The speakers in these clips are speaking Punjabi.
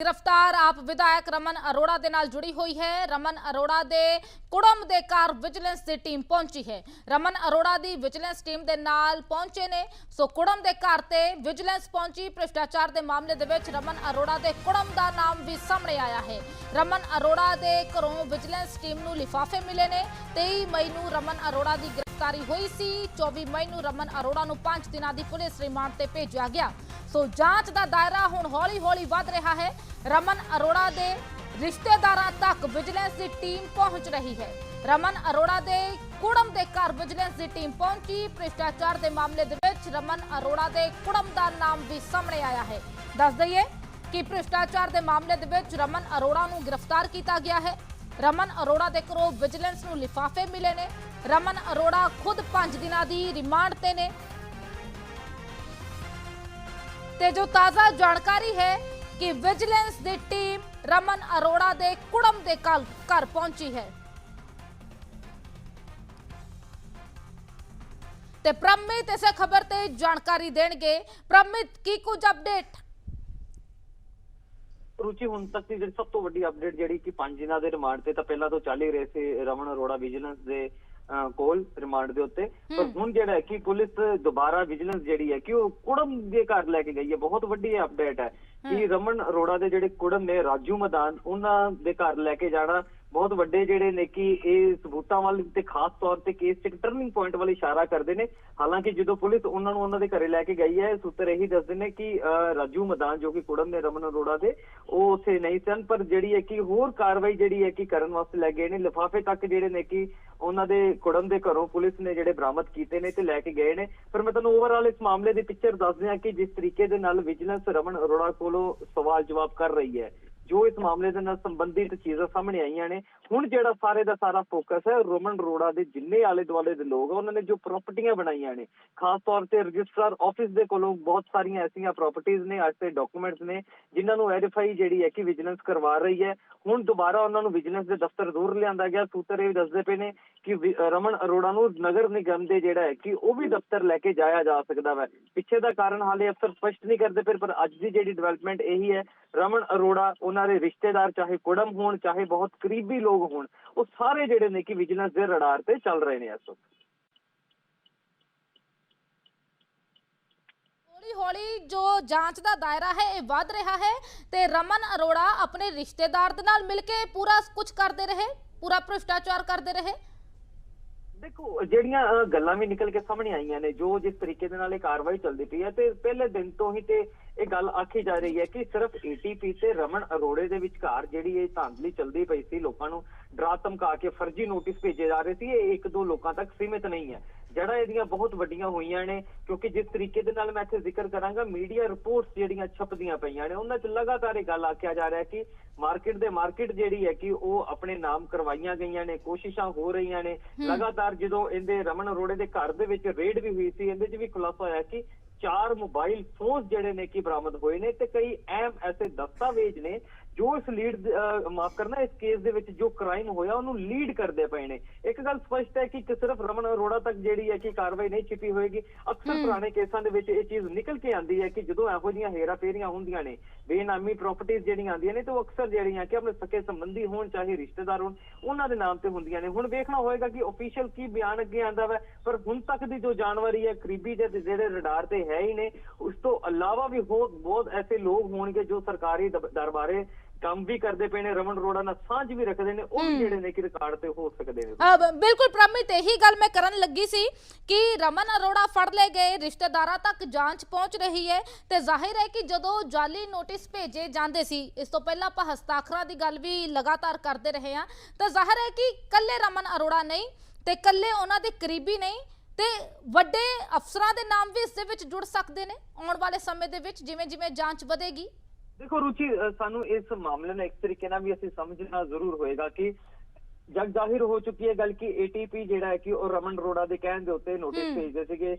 ਗ੍ਰਿਫਤਾਰ ਆਪ ਵਿਧਾਇਕ ਰਮਨ ਅਰੋੜਾ ਦੇ ਨਾਲ ਜੁੜੀ ਹੋਈ ਹੈ। ਰਮਨ ਅਰੋੜਾ ਦੇ ਕੁੜਮ ਦੇ ਘਰ ਵਿਜੀਲੈਂਸ ਦੀ ਟੀਮ ਪਹੁੰਚੀ ਹੈ। ਰਮਨ ਅਰੋੜਾ ਦੀ ਵਿਜੀਲੈਂਸ ਟੀਮ ਦੇ ਨਾਲ ਪਹੁੰਚੇ ਨੇ। ਸੋ ਕੁੜਮ ਦੇ ਘਰ ਤੇ ਵਿਜੀਲੈਂਸ ਪਹੁੰਚੀ। ਭ੍ਰਿਸ਼ਟਾਚਾਰ ਦੇ ਮਾਮਲੇ ਦੇ ਵਿੱਚ ਰਮਨ ਅਰੋੜਾ ਦੇ ਕੁੜਮ ਦਾ ਨਾਮ ਵੀ ਸਾਹਮਣੇ ਆਇਆ ਹੈ। ਰਮਨ ਅਰੋੜਾ ਦੇ ਘਰੋਂ ਵਿਜੀਲੈਂਸ ਟੀਮ ਨੂੰ ਲਿਫਾਫੇ ਮਿਲੇ ਨੇ। 23 ਮਈ ਨੂੰ ਰਮਨ ਅਰੋੜਾ ਦੀ ਗ੍ਰਿਫਤਾਰੀ ਹੋਈ ਸੀ। 24 ਮਈ ਨੂੰ ਰਮਨ ਅਰੋੜਾ ਨੂੰ 5 ਦਿਨਾਂ ਦੀ ਪੁਲਿਸ ਰਿਮਾਂਡ ਤੇ ਭੇਜਿਆ ਗਿਆ। ਸੋ ਜਾਂਚ ਦਾ ਦਾਇਰਾ ਹੁਣ ਹੌਲੀ-ਹੌਲੀ ਵੱਧ ਰਿਹਾ ਹੈ। ਰਮਨ ਅਰੋੜਾ ਦੇ ਰਿਸ਼ਤੇਦਾਰਾਂ ਤੱਕ ਵਿਜੀਲੈਂਸ ਦੀ ਟੀਮ ਪਹੁੰਚ ਰਹੀ ਹੈ। ਰਮਨ ਅਰੋੜਾ ਦੇ ਕੁੜਮ ਦੇ ਘਰ ਵਿਜੀਲੈਂਸ ਦੀ ਟੀਮ ਪਹੁੰਚੀ। ਭ੍ਰਿਸ਼ਟਾਚਾਰ ਦੇ ਮਾਮਲੇ ਦੇ ਵਿੱਚ ਰਮਨ ਅਰੋੜਾ ਦੇ ਕੁੜਮ ਦਾ ਨਾਮ ਵੀ ਸਾਹਮਣੇ ਆਇਆ ਹੈ। ਦੱਸ ਦਈਏ ਕਿ ਭ੍ਰਿਸ਼ਟਾਚਾਰ ਦੇ ਮਾਮਲੇ ਦੇ ਵਿੱਚ ਰਮਨ ਅਰੋੜਾ ਨੂੰ ਗ੍ਰਿਫਤਾਰ ਕੀਤਾ ਗਿਆ ਹੈ। ਰਮਨ ਅਰੋੜਾ ਦੇ ਘਰੋਂ ਵਿਜੀਲੈਂਸ ਨੂੰ ਲਿਫਾਫੇ ਮਿਲੇ ਨੇ। ਰਮਨ ਅਰੋੜਾ ਖੁਦ 5 ਦਿਨਾਂ ਦੀ ਰਿਮਾਂਡ ਤੇ ਨੇ। ਤੇ ਜੋ ਤਾਜ਼ਾ ਜਾਣਕਾਰੀ ਹੈ ਕਿ ਵਿਜੀਲੈਂਸ ਦੀ ਟੀਮ ਰਮਨ ਅਰੋੜਾ ਦੇ ਕੁੜਮ ਦੇ ਘਰ ਪਹੁੰਚੀ ਹੈ। ਤੇ ਪ੍ਰਮਿਤ ਇਸੇ ਖਬਰ ਤੇ ਜਾਣਕਾਰੀ ਦੇਣਗੇ। ਪ੍ਰਮਿਤ, ਕੀ ਕੁਝ ਅਪਡੇਟ ਰੁਚੀ, ਹੁਣ ਤੱਕ ਦੀ ਜਿਹੜੀ ਸਭ ਤੋਂ ਵੱਡੀ ਅਪਡੇਟ ਜਿਹੜੀ ਕਿ ਪੰਜ ਦਿਨਾਂ ਦੇ ਰਿਮਾਂਡ ਤੇ ਤਾਂ ਪਹਿਲਾਂ ਤੋਂ ਚੱਲ ਹੀ ਰਹੇ ਸੀ ਰਮਨ ਅਰੋੜਾ ਵਿਜੀਲੈਂਸ ਦੇ ਕੋਲ ਰਿਮਾਂਡ ਦੇ ਉੱਤੇ। ਪਰ। ਹੁਣ ਜਿਹੜਾ ਹੈ ਕਿ ਪੁਲਿਸ ਦੁਬਾਰਾ ਵਿਜੀਲੈਂਸ ਜਿਹੜੀ ਹੈ ਕਿ ਉਹ ਕੁੜਮ ਦੇ ਘਰ ਲੈ ਕੇ ਗਈ ਹੈ। ਬਹੁਤ ਵੱਡੀ ਅਪਡੇਟ ਹੈ। ਕਿ ਰਮਨ ਅਰੋੜਾ ਦੇ ਜਿਹੜੇ ਕੁੜਮ ਨੇ ਰਾਜੂ ਮਦਾਨ ਉਹਨਾਂ ਦੇ ਘਰ ਲੈ ਕੇ ਜਾਣਾ। ਬਹੁਤ ਵੱਡੇ ਜਿਹੜੇ ਨੇ ਕਿ ਇਹ ਸਬੂਤਾਂ ਵੱਲ ਤੇ ਖਾਸ ਤੌਰ ਤੇ ਕੇਸ 'ਚ ਇੱਕ ਟਰਨਿੰਗ ਪੁਆਇੰਟ ਵੱਲ ਇਸ਼ਾਰਾ ਕਰਦੇ ਨੇ। ਹਾਲਾਂਕਿ ਜਦੋਂ ਪੁਲਿਸ ਉਹਨਾਂ ਨੂੰ ਉਹਨਾਂ ਦੇ ਘਰੇ ਲੈ ਕੇ ਗਈ ਹੈ ਸੂਤਰ ਇਹੀ ਦੱਸਦੇ ਨੇ ਕਿ ਅਹ, ਰਾਜੂ ਮਦਾਨ ਜੋ ਕਿ ਕੁੜਮ ਨੇ ਰਮਨ ਅਰੋੜਾ ਦੇ ਉਹ ਉਥੇ ਨਹੀਂ ਸਨ ਪਰ ਜਿਹੜੀ ਹੈ ਕਿ ਹੋਰ ਕਾਰਵਾਈ ਜਿਹੜੀ ਹੈ ਕਿ ਕਰਨ ਵਾਸਤੇ ਲੈ ਗਏ ਨੇ। ਲਿਫਾਫੇ ਤੱਕ ਜਿਹੜੇ ਨੇ ਕਿ ਉਹਨਾਂ ਦੇ ਕੁੜਮ ਦੇ ਘਰੋਂ ਪੁਲਿਸ ਨੇ ਜਿਹੜੇ ਬਰਾਮਦ ਕੀਤੇ ਨੇ ਤੇ ਲੈ ਕੇ ਗਏ ਨੇ। ਪਰ ਮੈਂ ਤੁਹਾਨੂੰ ਓਵਰਆਲ ਇਸ ਮਾਮਲੇ ਦੀ ਪਿਕਚਰ ਦੱਸ ਦਿਆਂ ਕਿ ਜਿਸ ਤਰੀਕੇ ਦੇ ਨਾਲ ਵਿਜੀਲੈਂਸ ਰਮਨ ਅਰੋੜਾ ਕੋਲੋਂ ਸਵਾਲ ਜਵਾਬ ਕਰ ਰਹੀ ਹੈ। ਜੋ ਇਸ ਮਾਮਲੇ ਦੇ ਨਾਲ ਸੰਬੰਧਿਤ ਚੀਜ਼ਾਂ ਸਾਹਮਣੇ ਆਈਆਂ ਨੇ, ਹੁਣ ਜਿਹੜਾ ਸਾਰੇ ਦਾ ਸਾਰਾ ਫੋਕਸ ਹੈ, ਰੋਮਨ ਅਰੋੜਾ ਦੇ ਜਿੰਨੇ ਆਲੇ ਦੁਆਲੇ ਦੇ ਲੋਕ ਆ, ਉਹਨਾਂ ਨੇ ਜੋ ਪ੍ਰਾਪਰਟੀਆਂ ਬਣਾਈਆਂ ਨੇ, ਖਾਸ ਤੌਰ ਤੇ ਰਜਿਸਟਰਾਰ ਆਫਿਸ ਦੇ ਕੋਲੋਂ ਬਹੁਤ ਸਾਰੀਆਂ ਐਸੀਆਂ ਪ੍ਰਾਪਰਟੀਆਂ ਨੇ, ਅੱਜ ਤੇ ਡਾਕੂਮੈਂਟਸ ਨੇ, ਜਿਨ੍ਹਾਂ ਨੂੰ ਵੈਰੀਫਾਈ ਜਿਹੜੀ ਹੈ ਕਿ ਵਿਜੀਲੈਂਸ ਕਰਵਾ ਰਹੀ ਹੈ। ਹੁਣ ਦੁਬਾਰਾ ਉਹਨਾਂ ਨੂੰ ਵਿਜੀਲੈਂਸ ਦੇ ਦਫ਼ਤਰ ਦੂਰ ਲਿਆਂਦਾ ਗਿਆ। ਸੂਤਰ ਇਹ ਵੀ ਦੱਸਦੇ ਪਏ ਨੇ ਕਿ ਰਮਨ ਅਰੋੜਾ ਨੂੰ ਨਗਰ ਨਿਗਮ ਦੇ ਜਿਹੜਾ ਹੈ ਕਿ ਉਹ ਵੀ ਦਫ਼ਤਰ ਲੈ ਕੇ ਜਾਇਆ ਜਾ ਸਕਦਾ ਹੈ ਪਿੱਛੇ ਦਾ ਕਾਰਨ ਹਾਲੇ ਅਫਸਰ ਸਪਸ਼ਟ ਨਹੀਂ ਕਰਦੇ ਪਰ ਪਰ ਅੱਜ ਦੀ ਜਿਹੜੀ ਡਿਵੈਲਪਮੈਂਟ ਇਹੀ ਹੈ, ਰਮਨ ਅਰੋੜਾ, ਉਹਨਾਂ ਦੇ ਰਿਸ਼ਤੇਦਾਰ ਚਾਹੇ ਕੁੜਮ ਹੋਣ, ਚਾਹੇ ਬਹੁਤ ਕਰੀਬੀ ਲੋਕ ਹੋਣ, ਉਹ ਸਾਰੇ ਜਿਹੜੇ ਨੇ ਕਿ ਵਿਜੀਲੈਂਸ ਦੇ ਰਡਾਰ ਤੇ ਚੱਲ ਰਹੇ ਨੇ ਇਸ ਵਕਤ। ਹੌਲੀ ਜੋ ਜਾਂਚ ਦਾ ਦਾਇਰਾ ਹੈ, ਇਹ ਵੱਧ ਰਿਹਾ ਹੈ ਤੇ ਰਮਨ ਅਰੋੜਾ ਆਪਣੇ ਰਿਸ਼ਤੇਦਾਰ ਦੇ ਨਾਲ ਮਿਲ ਕੇ ਪੂਰਾ ਕੁਝ ਕਰਦੇ ਰਹੇ, ਪੂਰਾ ਭ੍ਰਿਸ਼ਟਾਚਾਰ ਕਰਦੇ ਰਹੇ। ਦੇਖੋ, ਜਿਹੜੀਆਂ ਗੱਲਾਂ ਵੀ ਨਿਕਲ ਕੇ ਸਾਹਮਣੇ ਆਈਆਂ ਨੇ, ਜੋ ਜਿਸ ਤਰੀਕੇ ਦੇ ਨਾਲ ਇਹ ਕਾਰਵਾਈ ਚੱਲਦੀ ਪਈ ਹੈ, ਤੇ ਪਹਿਲੇ ਦਿਨ ਤੋਂ ਹੀ ਤੇ ਇਹ ਗੱਲ ਆਖੀ ਜਾ ਰਹੀ ਹੈ ਕਿ ਸਿਰਫ ਏਟੀਪੀ ਤੇ ਰਮਨ ਅਰੋੜੇ ਦੇ ਵਿਚਕਾਰ ਜਿਹੜੀ ਇਹ ਧਾਂਦਲੀ ਚੱਲਦੀ ਪਈ ਸੀ ਲੋਕਾਂ ਨੂੰ ਡਰਾ ਧਮਕਾ ਕੇ ਫਰਜ਼ੀ ਨੋਟਿਸ ਭੇਜੇ ਜਾ ਰਹੇ ਸੀ, ਇਹ ਇੱਕ ਦੋ ਲੋਕਾਂ ਤੱਕ ਸੀਮਿਤ ਨਹੀਂ ਹੈ। ਜਿਹੜਾ ਇਹਦੀਆਂ ਬਹੁਤ ਵੱਡੀਆਂ ਹੋਈਆਂ ਨੇ ਕਿਉਂਕਿ ਜਿਸ ਤਰੀਕੇ ਦੇ ਨਾਲ ਮੈਂ ਇੱਥੇ ਜ਼ਿਕਰ ਕਰਾਂਗਾ ਮੀਡੀਆ ਰਿਪੋਰਟਸ ਜਿਹੜੀਆਂ ਛਪਦੀਆਂ ਪਈਆਂ ਨੇ ਉਹਨਾਂ 'ਚ ਲਗਾਤਾਰ ਇਹ ਗੱਲ ਆਖਿਆ ਜਾ ਰਿਹਾ ਕਿ ਮਾਰਕੀਟ ਦੇ ਮਾਰਕੀਟ ਜਿਹੜੀ ਹੈ ਕਿ ਉਹ ਆਪਣੇ ਨਾਮ ਕਰਵਾਈਆਂ ਗਈਆਂ ਨੇ ਕੋਸ਼ਿਸ਼ਾਂ ਹੋ ਰਹੀਆਂ ਨੇ। ਲਗਾਤਾਰ ਜਦੋਂ ਇਹਦੇ ਰਮਨ ਅਰੋੜੇ ਦੇ ਘਰ ਦੇ ਵਿੱਚ ਰੇਡ ਵੀ ਹੋਈ ਸੀ ਇਹਦੇ 'ਚ ਵੀ ਖੁਲਾਸਾ ਹੋਇਆ ਕਿ ਚਾਰ ਮੋਬਾਈਲ ਫੋਨਸ ਜਿਹੜੇ ਨੇ ਕਿ ਬਰਾਮਦ ਹੋਏ ਨੇ ਤੇ ਕਈ ਅਹਿਮ ਐਸੇ ਦਸਤਾਵੇਜ਼ ਨੇ ਜੋ ਇਸ ਲੀਡ ਮਾਫ ਕਰਨਾ ਇਸ ਕੇਸ ਦੇ ਵਿੱਚ ਜੋ ਕ੍ਰਾਈਮ ਹੋਇਆ ਉਹਨੂੰ ਲੀਡ ਕਰਦੇ ਪਏ ਨੇ। ਇੱਕ ਗੱਲ ਸਪਸ਼ਟ ਹੈ ਕਿ ਸਿਰਫ ਰਮਨ ਅਰੋੜਾ ਤੱਕ ਜਿਹੜੀ ਹੈ ਕਿ ਕਾਰਵਾਈ ਨਹੀਂ ਛਿਪੀ ਹੋਏਗੀ। ਅਕਸਰ ਪੁਰਾਣੇ ਕੇਸਾਂ ਦੇ ਵਿੱਚ ਇਹ ਚੀਜ਼ ਨਿਕਲ ਕੇ ਆਉਂਦੀ ਹੈ ਕਿ ਜਦੋਂ ਇਹੋ ਜਿਹੀਆਂ ਹੇਰਾ ਫੇਰੀਆਂ ਹੁੰਦੀਆਂ ਨੇ ਬੇਨਾਮੀ ਪ੍ਰਾਪਰਟੀਆਂ ਜਿਹੜੀਆਂ ਆਉਂਦੀਆਂ ਨੇ ਤੇ ਉਹ ਅਕਸਰ ਜਿਹੜੀਆਂ ਕਿ ਆਪਣੇ ਸਕੇ ਸੰਬੰਧੀ ਹੋਣ ਚਾਹੇ ਰਿਸ਼ਤੇਦਾਰ ਹੋਣ ਉਹਨਾਂ ਦੇ ਨਾਮ ਤੇ ਹੁੰਦੀਆਂ ਨੇ। ਹੁਣ ਵੇਖਣਾ ਹੋਏਗਾ ਕਿ ਅਫੀਸ਼ੀਅਲ ਕੀ ਬਿਆਨ ਅੱਗੇ ਆਂਦਾ ਵਾ ਪਰ ਹੁਣ ਤੱਕ ਦੀ ਜੋ ਜਾਣਕਾਰੀ ਹੈ ਕਰੀਬੀ ਦੇ ਜਿਹੜੇ ਰਡਾਰ ਤੇ ਹੈ ਹੀ ਨੇ ਉਸ ਤੋਂ ਇਲਾਵਾ ਵੀ ਹੋਰ ਬਹੁਤ ਐਸੇ ਲੋਕ ਹੋਣਗੇ ਜੋ ਸਰਕਾਰੀ ਦਰਬਾਰੇ ਕੰਮ ਵੀ ਕਰਦੇ ਪਏ ਨੇ ਰਮਨ ਅਰੋੜਾ ਨਾਲ ਸਾਂਝ ਵੀ ਰੱਖਦੇ ਨੇ ਉਹ ਵੀ ਜਿਹੜੇ ਨੇ ਕਿ ਰਿਕਾਰਡ ਤੇ ਹੋ ਸਕਦੇ ਨੇ। ਅ, ਬ- ਬਿਲਕੁਲ ਪ੍ਰਮਿਤ ਇਹੀ ਗੱਲ ਮੈਂ ਕਰਨ ਲੱਗੀ ਸੀ ਕਿ ਰਮਨ ਅਰੋੜਾ ਫੜ ਲਏ ਗਏ ਰਿਸ਼ਤੇਦਾਰਾਂ ਤੱਕ ਜਾਂਚ ਪਹੁੰਚ ਰਹੀ ਹੈ ਤੇ ਜ਼ਾਹਿਰ ਹੈ ਕਿ ਜਦੋਂ ਜਾਲੀ ਨੋਟਿਸ ਭੇਜੇ ਜਾਂਦੇ ਸੀ ਇਸ ਤੋਂ ਪਹਿਲਾਂ ਆਪਾਂ ਹਸਤਾਖਰਾਂ ਦੀ ਗੱਲ ਵੀ ਲਗਾਤਾਰ ਕਰਦੇ ਰਹੇ ਹਾਂ ਤਾਂ ਜ਼ਾਹਿਰ ਹੈ ਕਿ ਕੱਲੇ ਰਮਨ ਅਰੋੜਾ ਨਹੀਂ ਤੇ ਕੱਲੇ ਉਹਨਾਂ ਦੇ ਕਰੀਬੀ ਨਹੀਂ ਤੇ ਵੱਡੇ ਅਫਸਰਾਂ ਦੇ ਨਾਮ ਵੀ ਇਸ ਦੇ ਵਿੱਚ ਜੁੜ ਸਕਦੇ ਨੇ ਆਉਣ ਵਾਲੇ ਸਮੇਂ ਦੇ ਵਿੱਚ ਜਿਵੇਂ ਜਿਵੇਂ ਜਾਂਚ ਵਧੇਗੀ। ਦੇਖੋ ਰੁਚੀ ਸਾਨੂੰ ਇਸ ਮਾਮਲੇ ਨੂੰ ਇੱਕ ਤਰੀਕੇ ਨਾਲ ਵੀ ਅਸੀਂ ਸਮਝਣਾ ਜ਼ਰੂਰ ਹੋਏਗਾ ਕਿ ਜਗ ਜ਼ਾਹਿਰ ਹੋ ਚੁੱਕੀ ਹੈ ਗੱਲ ਕਿ ਏਟੀਪੀ ਜਿਹੜਾ ਹੈ ਕਿ ਉਹ ਰਮਨ ਅਰੋੜਾ ਦੇ ਕਹਿਣ ਦੇ ਉੱਤੇ ਨੋਟਿਸ। ਭੇਜਦੇ ਸੀਗੇ।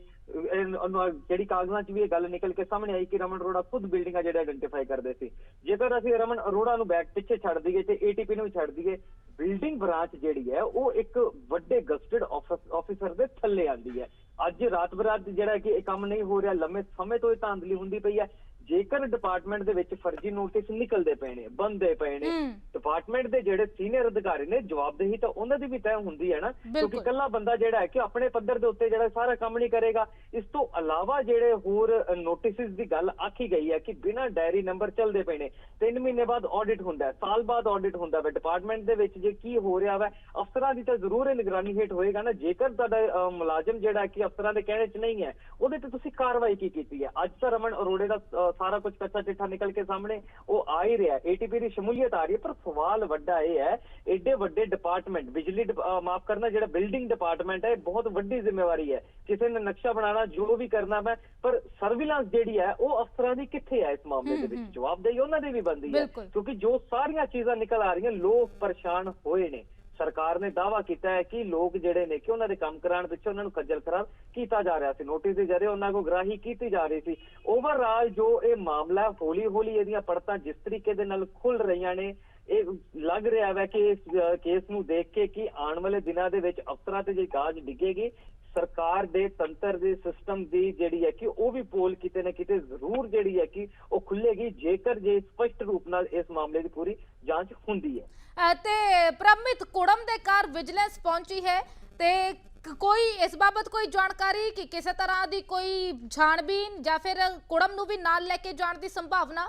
ਜਿਹੜੀ ਕਾਗਜ਼ਾਂ 'ਚ ਵੀ ਇਹ ਗੱਲ ਨਿਕਲ ਕੇ ਸਾਹਮਣੇ ਆਈ ਕਿ ਰਮਨ ਅਰੋੜਾ ਖੁਦ ਬਿਲਡਿੰਗਾਂ ਜਿਹੜੇ ਆਇਡੈਂਟੀਫਾਈ ਕਰਦੇ ਸੀ। ਜੇਕਰ ਅਸੀਂ ਰਮਨ ਅਰੋੜਾ ਨੂੰ ਬੈਕ ਪਿੱਛੇ ਛੱਡ ਦਈਏ ਤੇ ਏਟੀਪੀ ਨੂੰ ਵੀ ਛੱਡ ਦਈਏ ਬਿਲਡਿੰਗ ਬ੍ਰਾਂਚ ਜਿਹੜੀ ਹੈ ਉਹ ਇੱਕ ਵੱਡੇ ਗਸਟਡ ਆਫੀਸਰ ਦੇ ਥੱਲੇ ਆਂਦੀ ਹੈ। ਅੱਜ ਰਾਤ ਬਰਾਤ ਜਿਹੜਾ ਕਿ ਇਹ ਕੰਮ ਨਹੀਂ ਹੋ ਰਿਹਾ ਲੰਮੇ ਸਮੇਂ ਤੋਂ ਇਹ ਧਾਂਦਲੀ ਹੁੰਦੀ ਪਈ ਹੈ। ਜੇਕਰ ਡਿਪਾਰਟਮੈਂਟ ਦੇ ਵਿੱਚ ਫਰਜ਼ੀ ਨੋਟਿਸ ਨਿਕਲਦੇ ਪਏ ਨੇ ਬੰਦੇ ਪਏ ਨੇ ਹੂੰ। ਡਿਪਾਰਟਮੈਂਟ ਦੇ ਜਿਹੜੇ ਸੀਨੀਅਰ ਅਧਿਕਾਰੀ ਨੇ ਜਵਾਬਦੇਹੀ ਤਾਂ ਉਹਨਾਂ ਦੀ ਵੀ ਤੈਅ ਹੁੰਦੀ ਹੈ ਨਾ ਕਿਉਂਕਿ। ਇਕੱਲਾ ਬੰਦਾ ਜਿਹੜਾ ਹੈ ਕਿ ਆਪਣੇ ਪੱਧਰ ਦੇ ਉੱਤੇ ਜਿਹੜਾ ਸਾਰਾ ਕੰਮ ਨਹੀਂ ਕਰੇਗਾ। ਇਸ ਤੋਂ ਇਲਾਵਾ ਜਿਹੜੇ ਹੋਰ ਨੋਟਿਸਸ ਦੀ ਗੱਲ ਆਖੀ ਗਈ ਹੈ ਕਿ ਬਿਨਾਂ ਡਾਇਰੀ ਨੰਬਰ ਚੱਲਦੇ ਪਏ ਨੇ 3 ਮਹੀਨੇ ਬਾਅਦ ਆਡਿਟ ਹੁੰਦਾ ਹੈ ਸਾਲ ਬਾਅਦ ਆਡਿਟ ਹੁੰਦਾ ਹੈ। ਡਿਪਾਰਟਮੈਂਟ ਦੇ ਵਿੱਚ ਜੇ ਕੀ ਹੋ ਰਿਹਾ ਵਾ ਅਫਸਰਾਂ ਦੀ ਤਾਂ ਜ਼ਰੂਰ ਇਹ ਨਿਗਰਾਨੀ ਹੇਠ ਹੋਏਗਾ ਨਾ। ਜੇਕਰ ਤੁਹਾਡਾ ਮੁਲਾਜ਼ਮ ਜਿਹੜਾ ਹੈ ਕਿ ਅਫਸਰਾਂ ਦੇ ਕਹਿਣੇ 'ਚ ਨਹੀਂ ਹੈ ਉਹਦੇ ਤੇ ਤੁਸੀਂ ਕਾਰਵਾਈ ਕੀ ਕੀਤੀ ਹੈ? ਅੱਜ ਤਾਂ ਰਮਨ ਅਰੋੜੇ ਦਾ ਸਾਰਾ ਕੁਝ ਕੱਚਾ ਚਿੱਠਾ ਨਿਕਲ ਕੇ ਸਾਹਮਣੇ ਉਹ ਆ ਹੀ ਰਿਹਾ। ਏਟੀਪੀ ਦੀ ਸ਼ਮੂਲੀਅਤ ਆ ਰਹੀ ਹੈ ਪਰ ਸਵਾਲ ਵੱਡਾ ਇਹ ਹੈ ਏਡੇ ਵੱਡੇ ਡਿਪਾਰਟਮੈਂਟ ਬਿਜਲੀ ਮਾਫ ਕਰਨਾ ਜਿਹੜਾ ਬਿਲਡਿੰਗ ਡਿਪਾਰਟਮੈਂਟ ਹੈ ਇਹ ਬਹੁਤ ਵੱਡੀ ਜ਼ਿੰਮੇਵਾਰੀ ਹੈ। ਕਿਸੇ ਨੇ ਨਕਸ਼ਾ ਬਣਾਉਣਾ ਜੋ ਵੀ ਕਰਨਾ ਮੈਂ ਪਰ ਸਰਵਿਲਾਂਸ ਜਿਹੜੀ ਹੈ ਉਹ ਅਫਸਰਾਂ ਦੀ ਕਿੱਥੇ ਹੈ ਇਸ ਮਾਮਲੇ ਦੇ ਹੂੰ, ਵਿੱਚ? ਹੂੰ। ਜਵਾਬਦੇਹੀ ਉਹਨਾਂ ਦੀ ਵੀ ਬਣਦੀ ਹੈ। ਕਿਉਂਕਿ ਜੋ ਸਾਰੀਆਂ ਚੀਜ਼ਾਂ ਨਿਕਲ ਆ ਰਹੀਆਂ ਲੋਕ ਪਰੇਸ਼ਾਨ ਹੋਏ ਨੇ। ਸਰਕਾਰ ਨੇ ਦਾਵਾ ਕੀਤਾ ਹੈ ਕਿ ਲੋਕ ਜਿਹੜੇ ਨੇ ਕਿ ਉਹਨਾਂ ਦੇ ਕੰਮ ਕਰਾਉਣ ਪਿੱਛੇ ਉਹਨਾਂ ਨੂੰ ਖੱਜਲ ਖਰਾਬ ਕੀਤਾ ਜਾ ਰਿਹਾ ਸੀ। ਨੋਟਿਸ ਦੇ ਜ਼ਰੀਏ ਉਹਨਾਂ ਕੋ ਗ੍ਰਾਹੀ ਕੀਤੀ ਜਾ ਰਹੀ ਸੀ। ਓਵਰਆਲ ਜੋ ਇਹ ਮਾਮਲਾ ਹੌਲੀ ਹੌਲੀ ਇਹਦੀਆਂ ਪੜਤਾਂ ਜਿਸ ਤਰੀਕੇ ਦੇ ਨਾਲ ਖੁੱਲ ਰਹੀਆਂ ਨੇ, ਇਹ ਲੱਗ ਰਿਹਾ ਹੈ ਕਿ ਇਸ ਕੇਸ ਨੂੰ ਦੇਖ ਕੇ ਕਿ ਆਉਣ ਵਾਲੇ ਦਿਨਾਂ ਦੇ ਵਿੱਚ ਅਫਸਰਾਂ ਤੇ ਜੇ ਕਾਜ ਡਿੱਗੇਗੀ ਸਰਕਾਰ ਦੇ ਤੰਤਰ ਦੇ ਸਿਸਟਮ ਦੀ ਜਿਹੜੀ ਹੈ ਕਿ ਉਹ ਵੀ ਪੋਲ ਕਿਤੇ ਨਾ ਕਿਤੇ ਜ਼ਰੂਰ ਜਿਹੜੀ ਹੈ ਕਿ ਉਹ ਖੁੱਲੇਗੀ ਜੇਕਰ ਜੇ ਸਪਸ਼ਟ ਰੂਪ ਨਾਲ ਇਸ ਮਾਮਲੇ ਦੀ ਪੂਰੀ ਜਾਂਚ ਹੁੰਦੀ ਹੈ। ਤੇ ਪ੍ਰਮਿਤ ਕੁੜਮ ਦੇ ਘਰ ਵਿਜੀਲੈਂਸ ਪਹੁੰਚੀ ਹੈ ਤੇ ਕੋਈ ਇਸ ਬਾਬਤ ਕੋਈ ਜਾਣਕਾਰੀ ਕਿ ਕਿਸੇ ਤਰ੍ਹਾਂ ਦੀ ਕੋਈ ਛਾਣਬੀਨ ਜਾਂ ਫਿਰ ਕੁੜਮ ਨੂੰ ਵੀ ਨਾਲ ਲੈ ਕੇ ਜਾਣ ਦੀ ਸੰਭਾਵਨਾ?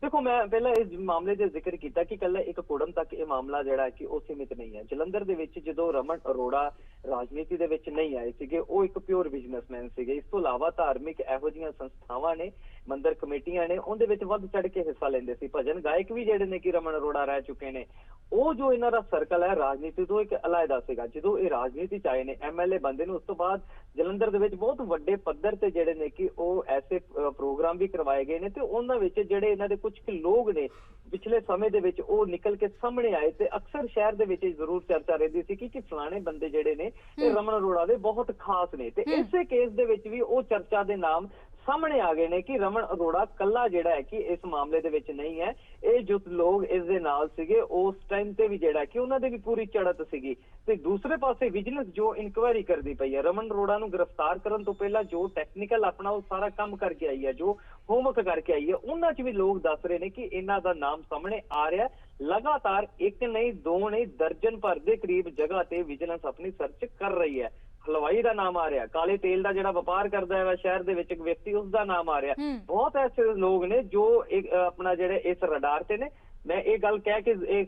ਦੇਖੋ ਮੈਂ ਪਹਿਲਾਂ ਇਸ ਮਾਮਲੇ ਦੇ ਜ਼ਿਕਰ ਕੀਤਾ ਕਿ ਕੱਲਾ ਇੱਕ ਕੁੜਮ ਤੱਕ ਇਹ ਮਾਮਲਾ ਜਿਹੜਾ ਕਿ ਉਹ ਸੀਮਿਤ ਨਹੀਂ ਹੈ। ਜਲੰਧਰ ਦੇ ਵਿੱਚ ਜਦੋਂ ਰਮਨ ਅਰੋੜਾ ਰਾਜਨੀਤੀ ਦੇ ਵਿੱਚ ਨਹੀਂ ਆਏ ਸੀਗੇ, ਉਹ ਇੱਕ ਪਿਓਰ ਬਿਜ਼ਨਸਮੈਨ ਸੀਗੇ। ਇਸ ਤੋਂ ਇਲਾਵਾ ਧਾਰਮਿਕ ਇਹੋ ਜਿਹੀਆਂ ਸੰਸਥਾਵਾਂ ਨੇ, ਮੰਦਰ ਕਮੇਟੀਆਂ ਨੇ, ਉਹਦੇ ਵਿੱਚ ਵੱਧ ਚੜ ਕੇ ਹਿੱਸਾ ਲੈਂਦੇ ਸੀ। ਭਜਨ ਗਾਇਕ ਵੀ ਜਿਹੜੇ ਨੇ ਕਿ ਰਮਨ ਅਰੋੜਾ ਰਹਿ ਚੁੱਕੇ ਨੇ, ਉਹ ਜੋ ਇਹਨਾਂ ਦਾ ਸਰਕਲ ਹੈ, ਰਾਜਨੀਤੀ ਤੋਂ ਇੱਕ ਅਲਾਇਦਾ ਸੀਗਾ। ਜਦੋਂ ਇਹ ਰਾਜਨੀਤੀ ਚ ਆਏ ਨੇ ਐਮਐਲਏ ਬੰਦੇ ਨੂੰ, ਉਸ ਤੋਂ ਬਾਅਦ ਜਲੰਧਰ ਦੇ ਵਿੱਚ ਬਹੁਤ ਵੱਡੇ ਪੱਧਰ ਤੇ ਜਿਹੜੇ ਨੇ ਕਿ ਉਹ ਐਸੇ ਪ੍ਰੋਗਰਾਮ ਵੀ ਕਰਵਾਏ ਗਏ ਨੇ ਤੇ ਉਹਨਾਂ ਵਿੱਚ ਜਿਹੜੇ ਇਹਨਾਂ ਦੇ ਕੁਝ ਲੋਕ ਨੇ, ਪਿਛਲੇ ਸਮੇਂ ਦੇ ਵਿੱਚ ਉਹ ਨਿਕਲ ਕੇ ਸਾਹਮਣੇ ਆਏ ਤੇ ਅਕਸਰ ਸ਼ਹਿਰ ਦੇ ਵਿੱਚ ਇਹ ਜ਼ਰੂਰ ਚਰਚਾ ਰਹਿੰਦੀ ਸੀ ਕਿ ਕਿ ਫਲਾਣੇ ਬੰਦੇ ਜਿਹੜੇ ਨੇ ਇਹ ਰਮਨ ਅਰੋੜਾ ਦੇ ਬਹੁਤ ਖਾਸ ਨੇ। ਤੇ। ਇਸੇ ਕੇਸ ਦੇ ਵਿੱਚ ਵੀ ਉਹ ਚਰਚਾ ਦੇ ਨਾਮ ਸਾਹਮਣੇ ਆ ਗਏ ਨੇ ਕਿ ਰਮਨ ਅਰੋੜਾ ਕੱਲਾ ਜਿਹੜਾ ਹੈ ਕਿ ਇਸ ਮਾਮਲੇ ਦੇ ਵਿੱਚ ਨਹੀਂ ਹੈ। ਇਹ ਜੋ ਲੋਕ ਇਸ ਦੇ ਨਾਲ ਸੀਗੇ। ਉਸ ਟਾਈਮ ਤੇ ਵੀ ਜਿਹੜਾ ਕਿ ਉਹਨਾਂ ਦੇ ਵੀ ਪੂਰੀ ਚੜਤ ਸੀਗੀ। ਤੇ ਦੂਸਰੇ ਪਾਸੇ ਵਿਜੀਲੈਂਸ ਜੋ ਇਨਕੁਆਇਰੀ ਕਰਦੀ ਪਈ ਹੈ ਰਮਨ ਅਰੋੜਾ ਨੂੰ ਗ੍ਰਿਫਤਾਰ ਕਰਨ ਤੋਂ ਪਹਿਲਾਂ ਜੋ ਟੈਕਨੀਕਲ ਆਪਣਾ ਉਹ ਸਾਰਾ ਕੰਮ ਕਰਕੇ ਆਈ ਹੈ ਜੋ ਹੋਮਵਰਕ ਕਰਕੇ ਆਈ ਹੈ ਉਹਨਾਂ 'ਚ ਵੀ ਲੋਕ ਦੱਸ ਰਹੇ ਨੇ ਕਿ ਇਹਨਾਂ ਦਾ ਨਾਮ ਸਾਹਮਣੇ ਆ ਰਿਹਾ। ਲਗਾਤਾਰ ਇੱਕ ਨਹੀਂ ਦੋ ਨਹੀਂ ਦਰਜਨ ਭਰ ਦੇ ਕਰੀਬ ਜਗ੍ਹਾ ਤੇ ਵਿਜੀਲੈਂਸ ਆਪਣੀ ਸਰਚ ਕਰ ਰਹੀ ਹੈ ਹਲਵਾਈ ਦਾ ਨਾਮ ਆ ਰਿਹਾ ਕਾਲੇ ਤੇਲ ਦਾ ਜਿਹੜਾ ਵਪਾਰ ਕਰਦਾ ਹੈ ਸ਼ਹਿਰ ਦੇ ਵਿੱਚ ਇੱਕ ਵਿਅਕਤੀ ਉਸ ਦਾ ਨਾਮ ਆ ਰਿਹਾ। ਬਹੁਤ ਐਸੇ ਲੋਕ ਨੇ ਜੋ ਆਪਣਾ ਜਿਹੜੇ ਇਸ ਰਡਾਰ ਤੇ ਨੇ ਮੈਂ ਇਹ ਗੱਲ ਕਹਿ ਕੇ ਇਹ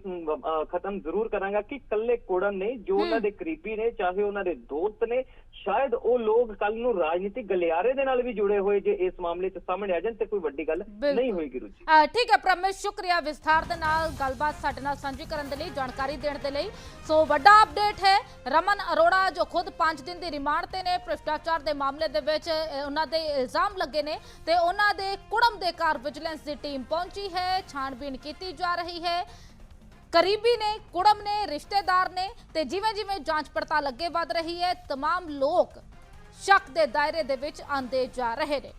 ਖਤਮ ਜ਼ਰੂਰ ਕਰਾਂਗਾ ਕਿ ਕੱਲੇ ਕੋੜਨ ਨਹੀਂ ਜੋ ਉਹਨਾਂ ਦੇ ਕਰੀਬੀ ਨੇ ਚਾਹੇ ਉਹਨਾਂ ਦੇ ਦੋਸਤ ਨੇ ਸ਼ਾਇਦ ਉਹ ਲੋਕ ਕੱਲ ਨੂੰ ਰਾਜਨੀਤਿਕ ਗਲਿਆਰੇ ਦੇ ਨਾਲ ਵੀ ਜੁੜੇ ਹੋਏ ਜੇ ਇਸ ਮਾਮਲੇ 'ਚ ਸਾਹਮਣੇ ਆ ਜਾਣ ਤੇ ਕੋਈ ਵੱਡੀ ਗੱਲ। ਨਹੀਂ ਹੋਏਗੀ ਅ, ਠੀਕ ਹੈ ਪ੍ਰਮੇਸ਼ ਸ਼ੁਕਰੀਆ ਵਿਸਥਾਰ ਦੇ ਨਾਲ ਗੱਲਬਾਤ ਸਾਡੇ ਨਾਲ ਸਾਂਝੀ ਕਰਨ ਦੇ ਲਈ ਜਾਣਕਾਰੀ ਦੇਣ ਦੇ ਲਈ। ਸੋ ਵੱਡਾ ਅਪਡੇਟ ਹੈ ਰਮਨ ਅਰੋੜਾ ਜੋ ਖੁਦ 5 ਦਿਨ ਦੀ ਰਿਮਾਂਡ ਤੇ ਨੇ ਭ੍ਰਿਸ਼ਟਾਚਾਰ ਦੇ ਮਾਮਲੇ ਦੇ ਵਿੱਚ ਉਹਨਾਂ ਦੇ ਇਲਜ਼ਾਮ ਲੱਗੇ ਨੇ ਤੇ ਉਹਨਾਂ ਦੇ ਕੁੜਮ ਦੇ ਘਰ ਵਿਜੀਲੈਂਸ ਦੀ ਟੀਮ ਪਹੁੰਚੀ ਹੈ ਛਾਣਬੀਨ ਕੀਤੀ ਜਾ ਰਹੀ ਹੈ ਕਰੀਬੀ ਨੇ ਕੁੜਮ ਨੇ ਰਿਸ਼ਤੇਦਾਰ ਨੇ ਤੇ ਜਿਵੇਂ ਜਿਵੇਂ ਜਾਂਚ ਪੜਤਾਲ ਅੱਗੇ ਵਧ ਰਹੀ ਹੈ तमाम ਲੋਕ ਸ਼ੱਕ ਦੇ ਦਾਇਰੇ ਦੇ ਵਿੱਚ ਆਂਦੇ ਜਾ ਰਹੇ ਨੇ